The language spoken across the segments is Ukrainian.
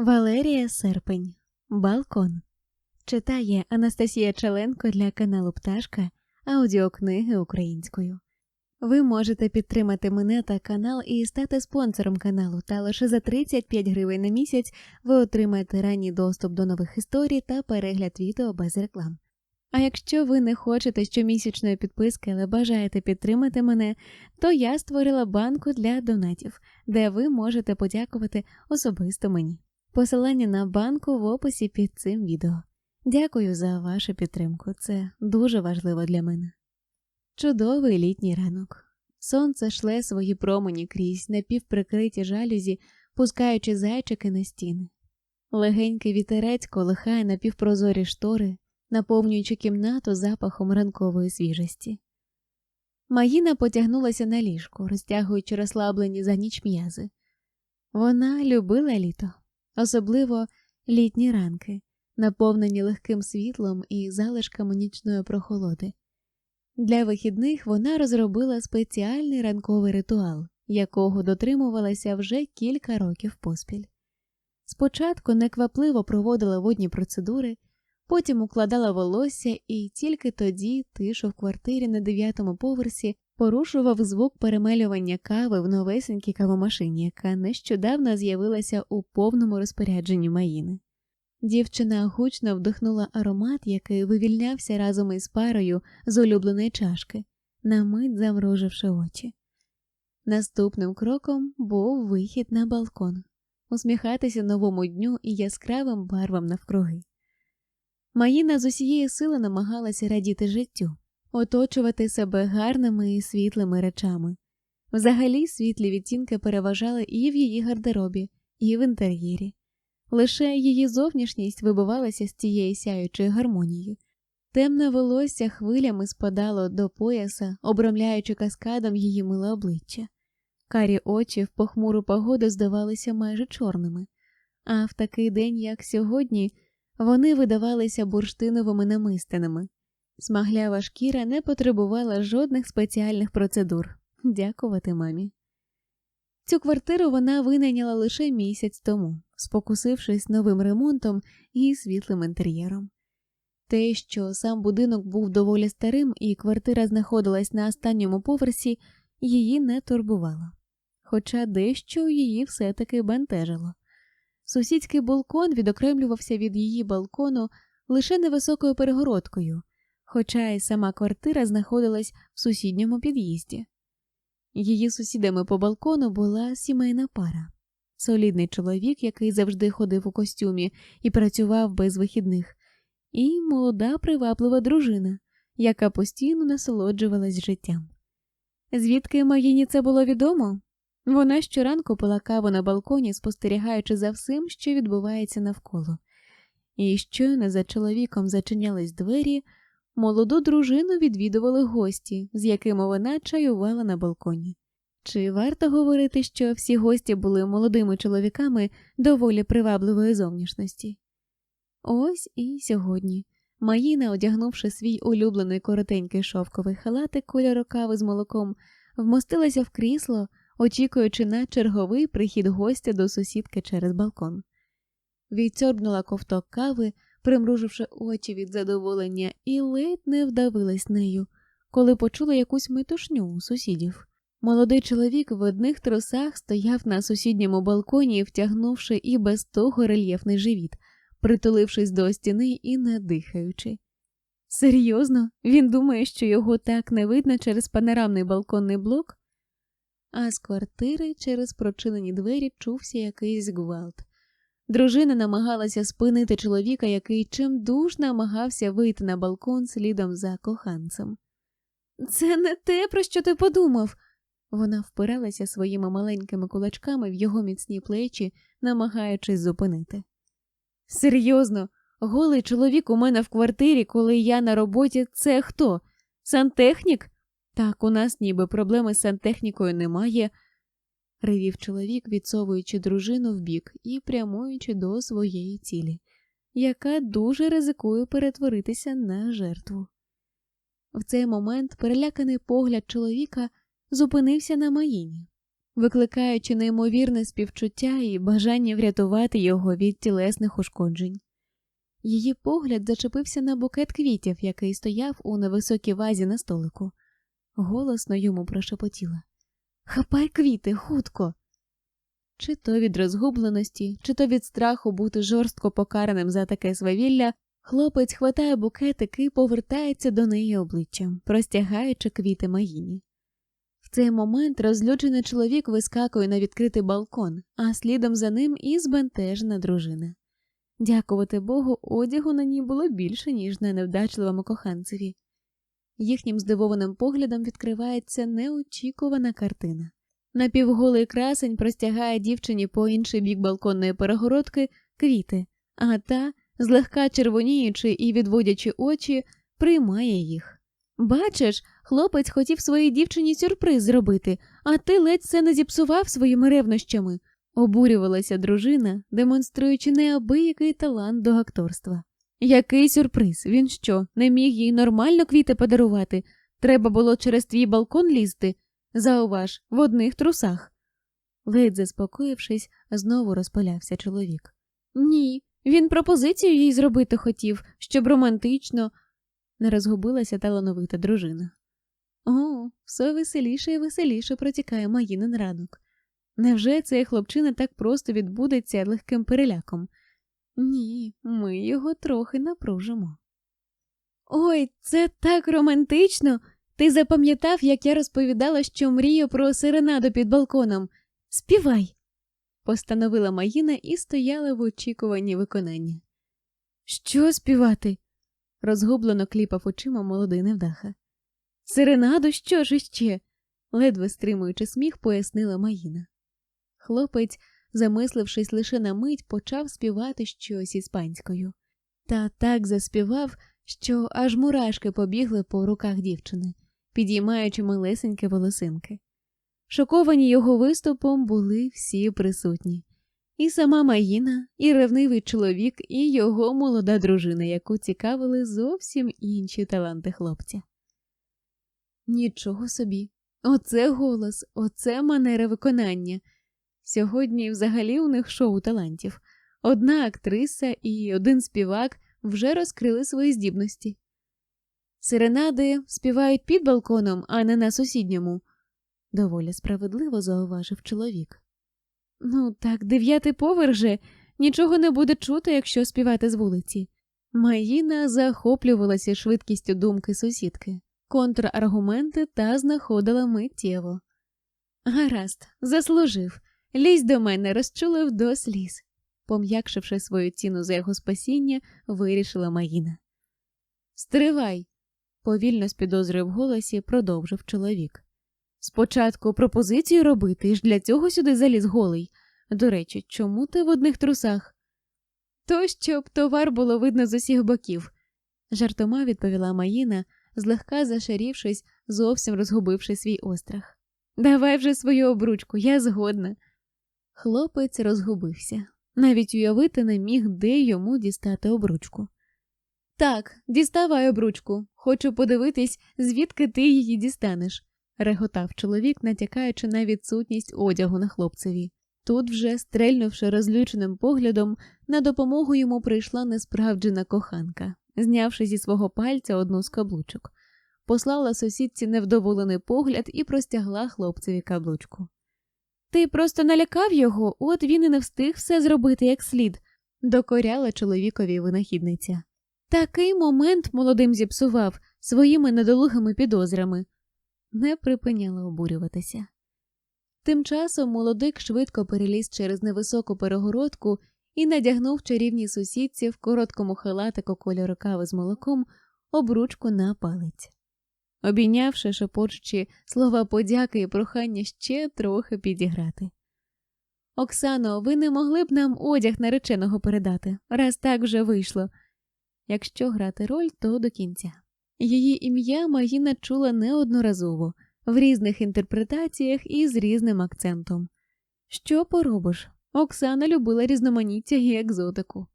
Валерія Серпень. Балкон. Читає Анастасія Челенко для каналу Пташка аудіокниги українською. Ви можете підтримати мене та канал і стати спонсором каналу, та лише за 35 гривень на місяць ви отримаєте ранній доступ до нових історій та перегляд відео без реклам. А якщо ви не хочете щомісячної підписки, але бажаєте підтримати мене, то я створила банку для донатів, де ви можете подякувати особисто мені. Посилання на банку в описі під цим відео. Дякую за вашу підтримку, це дуже важливо для мене. Чудовий літній ранок. Сонце шле свої промені крізь напівприкриті жалюзі, пускаючи зайчики на стіни. Легенький вітерець колихає напівпрозорі штори, наповнюючи кімнату запахом ранкової свіжості. Маїна потягнулася на ліжку, розтягуючи розслаблені за ніч м'язи. Вона любила літо, особливо літні ранки, наповнені легким світлом і залишками нічної прохолоди. Для вихідних вона розробила спеціальний ранковий ритуал, якого дотримувалася вже кілька років поспіль. Спочатку неквапливо проводила водні процедури, потім укладала волосся, і тільки тоді тишу в квартирі на дев'ятому поверсі порушував звук перемелювання кави в новесенькій кавомашині, яка нещодавно з'явилася у повному розпорядженні Маїни. Дівчина гучно вдихнула аромат, який вивільнявся разом із парою з улюбленої чашки, на мить замруживши очі. Наступним кроком був вихід на балкон, усміхатися новому дню і яскравим барвам навкруги. Маїна з усієї сили намагалася радіти життю, оточувати себе гарними і світлими речами. Взагалі світлі відтінки переважали і в її гардеробі, і в інтер'єрі. Лише її зовнішність вибивалася з цієї сяючої гармонії. Темне волосся хвилями спадало до пояса, обрамляючи каскадом її миле обличчя. Карі очі в похмуру погоду здавалися майже чорними, а в такий день, як сьогодні, вони видавалися бурштиновими намистинами. Смаглява шкіра не потребувала жодних спеціальних процедур. Дякувати мамі. Цю квартиру вона винайняла лише місяць тому, спокусившись новим ремонтом і світлим інтер'єром. Те, що сам будинок був доволі старим і квартира знаходилась на останньому поверсі, її не турбувало, хоча дещо її все-таки бентежило. Сусідський балкон відокремлювався від її балкону лише невисокою перегородкою, хоча й сама квартира знаходилась в сусідньому під'їзді. Її сусідами по балкону була сімейна пара, солідний чоловік, який завжди ходив у костюмі і працював без вихідних, і молода приваблива дружина, яка постійно насолоджувалась життям. Звідки Маїні це було відомо? Вона щоранку пила каву на балконі, спостерігаючи за всім, що відбувається навколо, і щойно за чоловіком зачинялись двері. Молоду дружину відвідували гості, з якими вона чаювала на балконі. Чи варто говорити, що всі гості були молодими чоловіками доволі привабливої зовнішності? Ось і сьогодні Маїна, одягнувши свій улюблений коротенький шовковий халатик кольору кави з молоком, вмостилася в крісло, очікуючи на черговий прихід гостя до сусідки через балкон. Відсьорбнула ковток кави примруживши очі від задоволення, і ледь не вдавилась нею, коли почула якусь метушню у сусідів. Молодий чоловік в одних трусах стояв на сусідньому балконі, втягнувши і без того рельєфний живіт, притулившись до стіни і не дихаючи. Серйозно, він думає, що його так не видно через панорамний балконний блок, а з квартири через прочинені двері чувся якийсь гвалт. Дружина намагалася спинити чоловіка, який чимдуж намагався вийти на балкон слідом за коханцем. Це не те, про що ти подумав. Вона впиралася своїми маленькими кулачками в його міцні плечі, намагаючись зупинити. Серйозно, голий чоловік у мене в квартирі, коли я на роботі, це хто? Сантехнік? Так, у нас ніби проблеми з сантехнікою немає ревів чоловік, відсовуючи дружину вбік і прямуючи до своєї цілі, яка дуже ризикує перетворитися на жертву. В цей момент переляканий погляд чоловіка зупинився на Маїні. викликаючи неймовірне співчуття і бажання врятувати його від тілесних ушкоджень. Її погляд зачепився на букет квітів, який стояв у невисокій вазі на столику. Голосно йому прошепотіла Хапай квіти, хутко. Чи то від розгубленості, чи то від страху бути жорстко покараним за таке свавілля, хлопець хватає букетик і повертається до неї обличчям, простягаючи квіти Маїні. В цей момент розлючений чоловік вискакує на відкритий балкон, а слідом за ним і збентежена дружина. Дякувати Богу, одягу на ній було більше, ніж на невдачливому коханцеві. Їхнім здивованим поглядом відкривається неочікувана картина. Напівголий красень простягає дівчині по інший бік балконної перегородки квіти, а та, злегка червоніючи і відводячи очі, приймає їх. Бачиш, хлопець хотів своїй дівчині сюрприз зробити, а ти ледь це не зіпсував своїми ревнощами, обурювалася дружина, демонструючи неабиякий талант до акторства. Який сюрприз? Він що, не міг їй нормально квіти подарувати? Треба було через твій балкон лізти? Зауваж, в одних трусах. Ледь заспокоївшись, знову розпалявся чоловік. Ні, він пропозицію їй зробити хотів, щоб романтично, не розгубилася талановита дружина. О, все веселіше і веселіше протікає Маїнин ранок. Невже цей хлопчина так просто відбудеться легким переляком? Ні, ми його трохи напружимо. Ой, це так романтично. Ти запам'ятав, як я розповідала, що мрію про серенаду під балконом. Співай, постановила Маїна і стояла в очікуванні виконання. Що співати? розгублено кліпав очима молодий невдаха. Серенаду що ж іще? ледве стримуючи сміх, пояснила Маїна. Хлопець, замислившись лише на мить, почав співати щось іспанською. Та так заспівав, що аж мурашки побігли по руках дівчини, підіймаючи малесенькі волосинки. Шоковані його виступом були всі присутні і сама Маїна, і ревнивий чоловік, і його молода дружина, яку цікавили зовсім інші таланти хлопця. Нічого собі, оце голос, оце манера виконання. Сьогодні взагалі у них шоу талантів. Одна актриса і один співак вже розкрили свої здібності. Серенади співають під балконом, а не на сусідньому, доволі справедливо зауважив чоловік. Ну, так, дев'ятий поверх же нічого не буде чути, якщо співати з вулиці. Маїна захоплювалася швидкістю думки сусідки, контраргументи та знаходила миттєво. Гаразд, заслужив, лізь до мене, розчулив до сліз. Пом'якшивши свою ціну за його спасіння, вирішила Маїна. Стривай, повільно з підозрою в голосі продовжив чоловік. Спочатку пропозицію робити ж для цього сюди заліз голий. До речі, чому ти в одних трусах? То, щоб товар було видно з усіх боків, жартома відповіла Маїна, злегка зашарівшись, зовсім розгубивши свій острах. Давай вже свою обручку, я згодна. Хлопець розгубився, навіть уявити не міг, де йому дістати обручку. Так, діставай обручку, хочу подивитись, звідки ти її дістанеш реготав чоловік, натякаючи на відсутність одягу на хлопцеві. Тут вже, стрельнувши розлюченим поглядом, на допомогу йому прийшла несправджена коханка, знявши зі свого пальця одну з каблучок, послала сусідці невдоволений погляд і простягла хлопцеві каблучку. Ти просто налякав його, от він і не встиг все зробити як слід, докоряла чоловікові винахідниця. Такий момент молодим зіпсував своїми недолугими підозрами не припиняла обурюватися. Тим часом молодик швидко переліз через невисоку перегородку і надягнув чарівній сусідці в короткому халатику кольору кави з молоком обручку на палець. Обійнявши, шепочучи слова подяки і прохання ще трохи підіграти. Оксано, ви не могли б нам одяг нареченого передати, раз так вже вийшло. Якщо грати роль, то до кінця. Її ім'я Магіна чула неодноразово, в різних інтерпретаціях і з різним акцентом. Що поробиш? Оксана любила різноманіття і екзотику.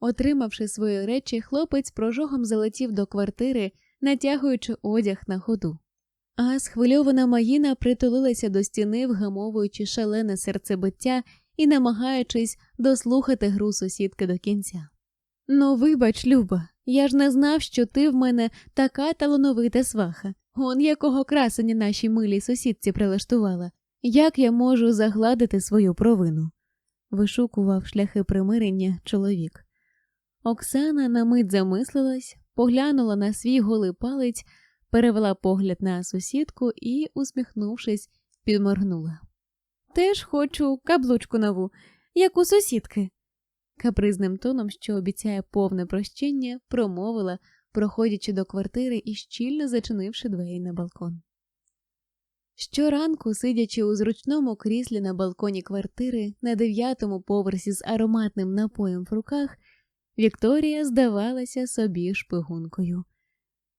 Отримавши свої речі, хлопець прожогом залетів до квартири, натягуючи одяг на ходу. А схвильована Маїна притулилася до стіни, вгамовуючи шалене серцебиття і намагаючись дослухати гру сусідки до кінця. Ну, вибач, Люба, я ж не знав, що ти в мене така талановита сваха. Он якого красення нашій милій сусідці прилаштувала. Як я можу загладити свою провину? вишукував шляхи примирення чоловік. Оксана на мить замислилась, поглянула на свій голий палець, перевела погляд на сусідку і, усміхнувшись, підморгнула. Теж хочу каблучку нову, як у сусідки. Капризним тоном, що обіцяє повне прощення, промовила, проходячи до квартири і щільно зачинивши двері на балкон. Щоранку, сидячи у зручному кріслі на балконі квартири на дев'ятому поверсі з ароматним напоєм в руках, Вікторія здавалася собі шпигункою.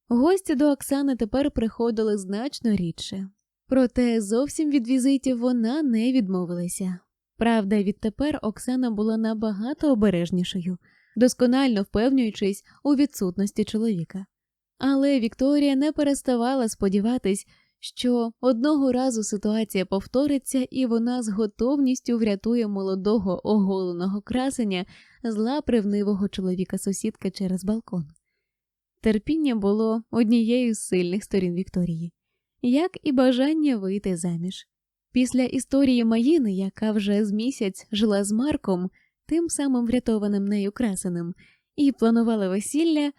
Гості до Оксани тепер приходили значно рідше, проте зовсім від візитів вона не відмовилася. Правда, відтепер Оксана була набагато обережнішою, досконально впевнюючись у відсутності чоловіка. Але Вікторія не переставала сподіватись, що одного разу ситуація повториться, і вона з готовністю врятує молодого оголеного красення зла привнивого чоловіка сусідки через балкон. Терпіння було однією з сильних сторін Вікторії, як і бажання вийти заміж. Після історії Маїни, яка вже з місяць жила з Марком, тим самим врятованим нею красеним, і планувала весілля,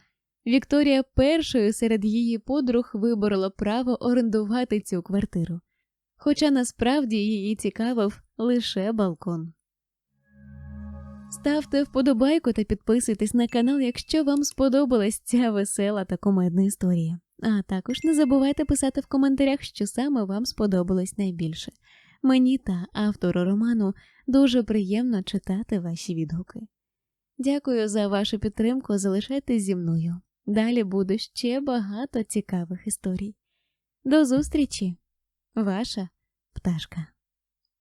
Вікторія першою серед її подруг виборола право орендувати цю квартиру, хоча насправді її цікавив лише балкон. Ставте вподобайку та підписуйтесь на канал, якщо вам сподобалась ця весела та комедна історія. А також не забувайте писати в коментарях, що саме вам сподобалось найбільше. Мені та автору роману дуже приємно читати ваші відгуки. Дякую за вашу підтримку. Залишайтесь зі мною. Далі буде ще багато цікавих історій. До зустрічі, ваша пташка.